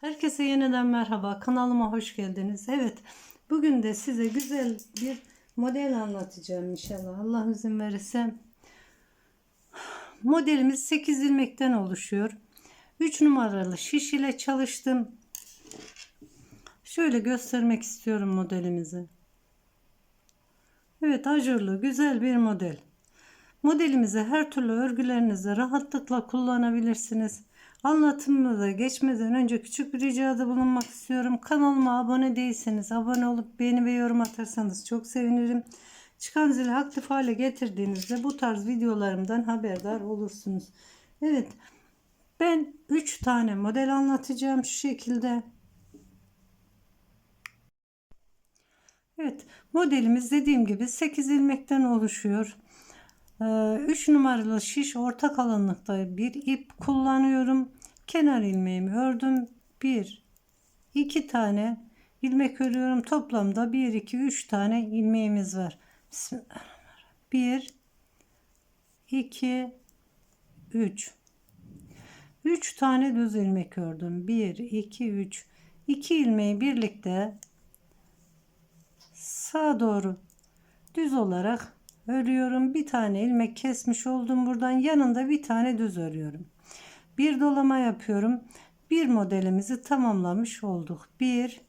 Herkese yeniden merhaba. Kanalıma hoş geldiniz. Evet, bugün de size güzel bir model anlatacağım inşallah. Allah izin verirse. Modelimiz 8 ilmekten oluşuyor. 3 numaralı şiş ile çalıştım. Şöyle göstermek istiyorum modelimizi. Evet, ajurlu güzel bir model. Modelimizi her türlü örgülerinizde rahatlıkla kullanabilirsiniz. Anlatımına da geçmeden önce küçük bir ricada bulunmak istiyorum. Kanalıma abone değilseniz abone olup beğeni ve yorum atarsanız çok sevinirim. Çıkan zili aktif hale getirdiğinizde bu tarz videolarımdan haberdar olursunuz. Evet ben 3 tane model anlatacağım şu şekilde. Evet modelimiz dediğim gibi 8 ilmekten oluşuyor. 3 numaralı şiş orta kalınlıkta bir ip kullanıyorum. Kenar ilmeğimi ördüm. 1 2 tane ilmek örüyorum. Toplamda 1 2 3 tane ilmeğimiz var. Bismillahirrahmanirrahim. 1 2 3 3 tane düz ilmek ördüm. 1 2 3 2 ilmeği birlikte sağa doğru düz olarak örüyorum. Bir tane ilmek kesmiş oldum buradan. Yanında bir tane düz örüyorum. Bir dolama yapıyorum. Bir modelimizi tamamlamış olduk. 1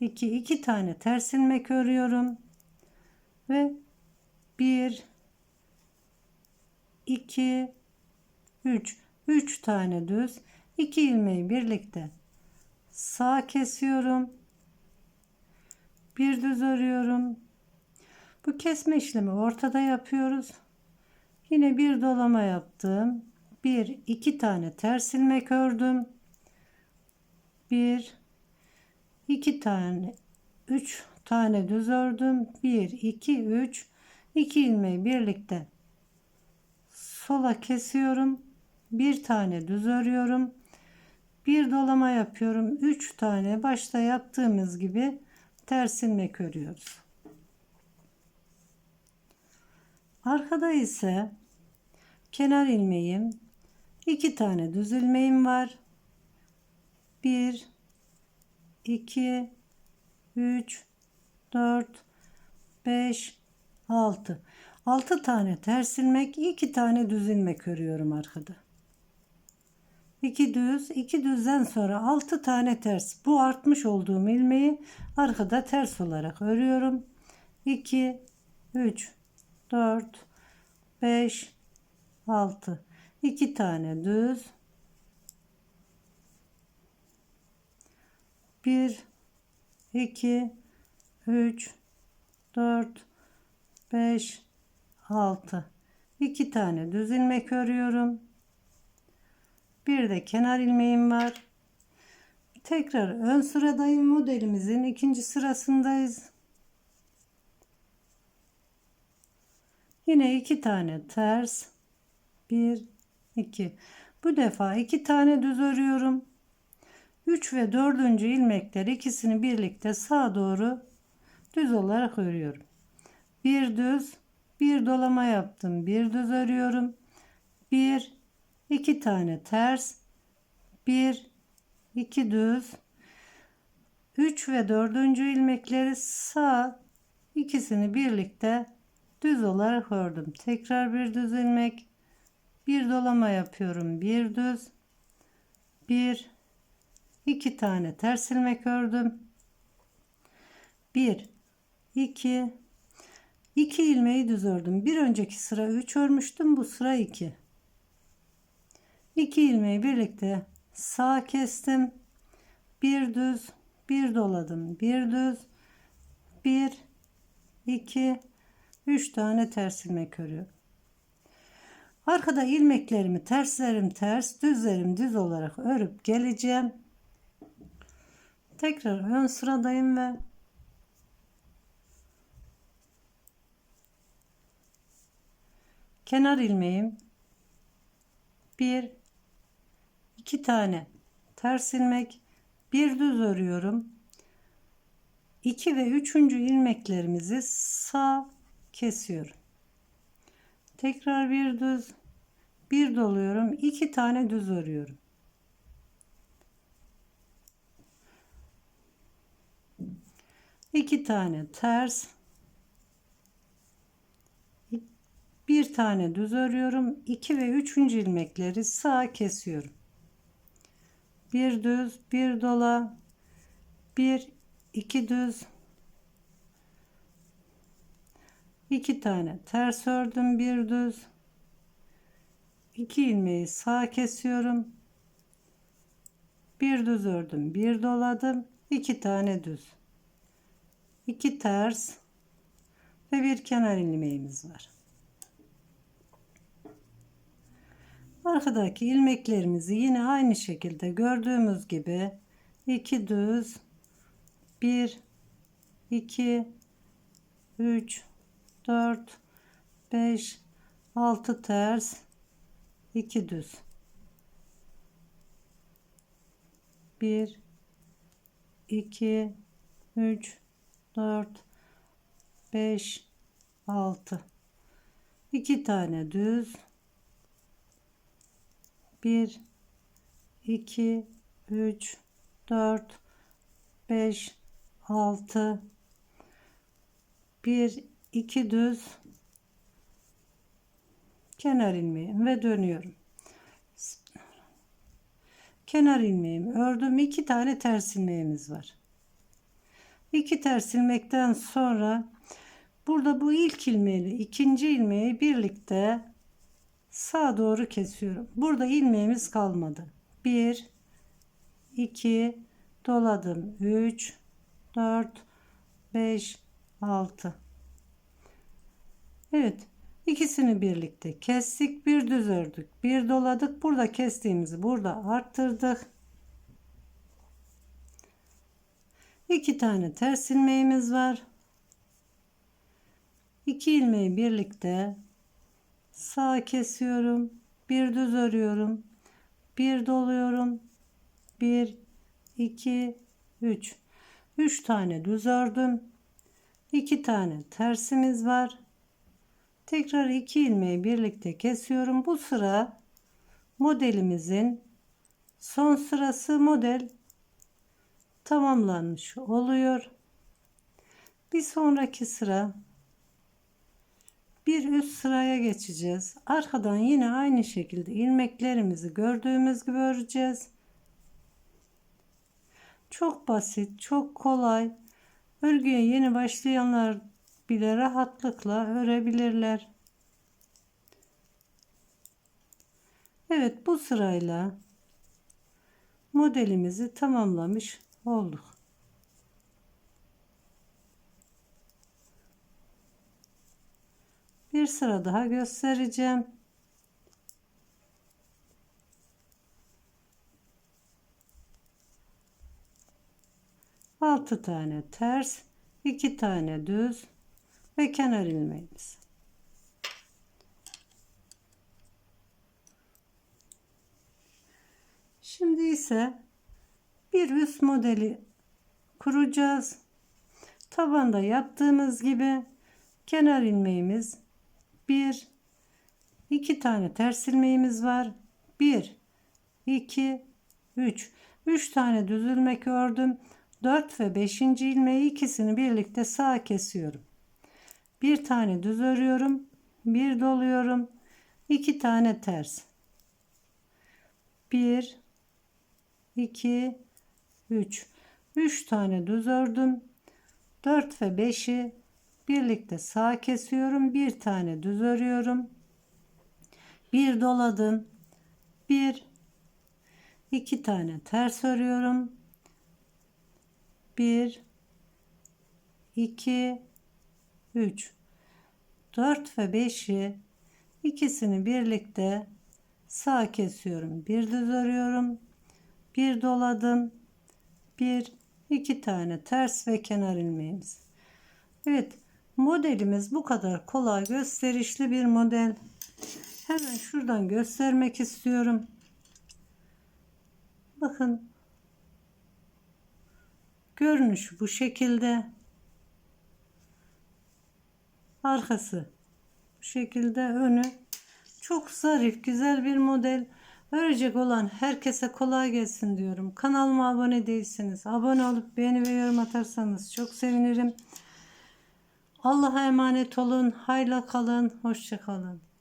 2 2 tane ters ilmek örüyorum. Ve 1 2 3 3 tane düz 2 ilmeği birlikte sağ kesiyorum. Bir düz örüyorum. Bu kesme işlemi ortada yapıyoruz. Yine bir dolama yaptım. Bir iki tane ters ilmek ördüm. Bir iki tane üç tane düz ördüm. Bir iki üç iki ilmeği birlikte sola kesiyorum. Bir tane düz örüyorum. Bir dolama yapıyorum. Üç tane başta yaptığımız gibi ters ilmek örüyoruz. Arkada ise kenar ilmeğim, iki tane düz ilmeğim var. 1 2 3 4 5 6 6 tane ters ilmek, 2 tane düz ilmek örüyorum arkada. 2 düz, 2 düzden sonra 6 tane ters. Bu artmış olduğum ilmeği arkada ters olarak örüyorum. 2 3 4 5 6 2 tane düz 1 2 3 4 5 6 2 tane düz ilmek örüyorum. Bir de kenar ilmeğim var. Tekrar ön sıradayım modelimizin ikinci sırasındayız. Yine iki tane ters. Bir, iki. Bu defa iki tane düz örüyorum. 3 ve 4. ilmekler ikisini birlikte sağa doğru düz olarak örüyorum. Bir düz, bir dolama yaptım. Bir düz örüyorum. Bir, iki tane ters. Bir, iki düz. 3 ve 4. ilmekleri sağ ikisini birlikte düz olarak ördüm. Tekrar bir düz ilmek, bir dolama yapıyorum. Bir düz, bir, iki tane ters ilmek ördüm. Bir, iki, iki ilmeği düz ördüm. Bir önceki sıra 3 örmüştüm. Bu sıra 2. 2 ilmeği birlikte sağ kestim. Bir düz, bir doladım. Bir düz, bir, iki, 3 tane ters ilmek örüyorum. Arkada ilmeklerimi terslerim ters, düzlerim düz olarak örüp geleceğim. Tekrar ön sıradayım ve kenar ilmeğim bir iki tane ters ilmek bir düz örüyorum 2 ve 3. ilmeklerimizi sağ kesiyorum. Tekrar bir düz, bir doluyorum. iki tane düz örüyorum. iki tane ters bir tane düz örüyorum 2 ve 3. ilmekleri sağa kesiyorum bir düz bir dola bir iki düz iki tane ters ördüm bir düz. İki ilmeği sağa kesiyorum. Bir düz ördüm bir doladım. İki tane düz. İki ters ve bir kenar ilmeğimiz var. Arkadaki ilmeklerimizi yine aynı şekilde gördüğümüz gibi iki düz 1 2 3 4 5 6 ters 2 düz. 1 2 3 4 5 6 2 tane düz. 1 2 3 4 5 6 1 2 düz kenar ilmeğim ve dönüyorum. Kenar ilmeğimi ördüm. İki tane ters ilmeğimiz var. İki ters ilmekten sonra burada bu ilk ilmeği ikinci ilmeği birlikte sağa doğru kesiyorum. Burada ilmeğimiz kalmadı. 1 2 doladım. 3 4 5 6 Evet ikisini birlikte kestik bir düz ördük bir doladık. Burada kestiğimizi burada arttırdık. İki tane ters ilmeğimiz var. İki ilmeği birlikte sağa kesiyorum bir düz örüyorum bir doluyorum. 1 2 3 3 tane düz ördüm. 2 tane tersimiz var tekrar 2 ilmeği birlikte kesiyorum. Bu sıra modelimizin son sırası model tamamlanmış oluyor. Bir sonraki sıra bir üst sıraya geçeceğiz. Arkadan yine aynı şekilde ilmeklerimizi gördüğümüz gibi öreceğiz. Çok basit, çok kolay. Örgüye yeni başlayanlar bile rahatlıkla örebilirler. Evet bu sırayla modelimizi tamamlamış olduk. Bir sıra daha göstereceğim. 6 tane ters 2 tane düz ve kenar ilmeğimiz. Şimdi ise bir üst modeli kuracağız. Tabanda yaptığımız gibi kenar ilmeğimiz 1 2 tane ters ilmeğimiz var. 1 2 3 3 tane düz ilmek ördüm. 4 ve 5. ilmeği ikisini birlikte sağa kesiyorum. Bir tane düz örüyorum. Bir doluyorum. 2 tane ters. 1 2 3 3 tane düz ördüm. 4 ve 5'i birlikte sağa kesiyorum. Bir tane düz örüyorum. Bir doladım. Bir iki tane ters örüyorum 1 2 3 4 ve 5'i ikisini birlikte sağ kesiyorum. Bir düz örüyorum. Bir doladım. Bir iki tane ters ve kenar ilmeğimiz. Evet modelimiz bu kadar kolay gösterişli bir model. Hemen şuradan göstermek istiyorum. Bakın Görünüş bu şekilde. Arkası bu şekilde önü çok zarif güzel bir model. Örecek olan herkese kolay gelsin diyorum. Kanalıma abone değilseniz abone olup beğeni ve yorum atarsanız çok sevinirim. Allah'a emanet olun. Hayla kalın. Hoşça kalın.